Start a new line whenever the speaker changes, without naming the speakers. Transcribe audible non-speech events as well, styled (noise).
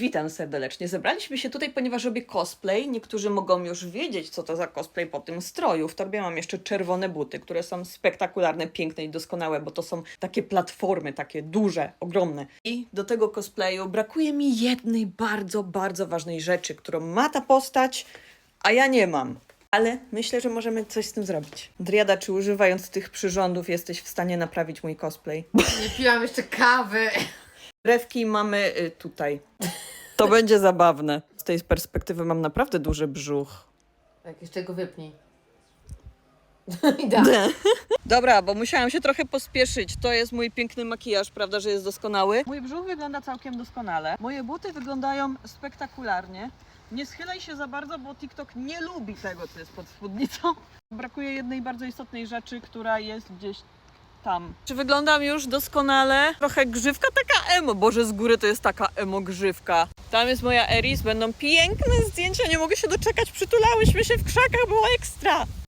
Witam serdecznie. Zebraliśmy się tutaj, ponieważ robię cosplay. Niektórzy mogą już wiedzieć, co to za cosplay po tym stroju. W torbie mam jeszcze czerwone buty, które są spektakularne, piękne i doskonałe, bo to są takie platformy, takie duże, ogromne. I do tego cosplayu brakuje mi jednej bardzo, bardzo ważnej rzeczy, którą ma ta postać, a ja nie mam. Ale myślę, że możemy coś z tym zrobić. Driada, czy używając tych przyrządów jesteś w stanie naprawić mój cosplay?
Nie piłam jeszcze kawy.
Rewki mamy y, tutaj. To będzie zabawne. Z tej perspektywy mam naprawdę duży brzuch.
Tak, jeszcze go wypnij. (laughs) Idealnie. (laughs)
Dobra, bo musiałam się trochę pospieszyć. To jest mój piękny makijaż, prawda, że jest doskonały? Mój brzuch wygląda całkiem doskonale. Moje buty wyglądają spektakularnie. Nie schylaj się za bardzo, bo TikTok nie lubi tego, co jest pod spódnicą. Brakuje jednej bardzo istotnej rzeczy, która jest gdzieś tam. Czy wyglądam już doskonale? Trochę grzywka taka emo. Boże, z góry to jest taka emo grzywka. Tam jest moja Eris, będą piękne zdjęcia, nie mogę się doczekać. Przytulałyśmy się w krzakach, było ekstra.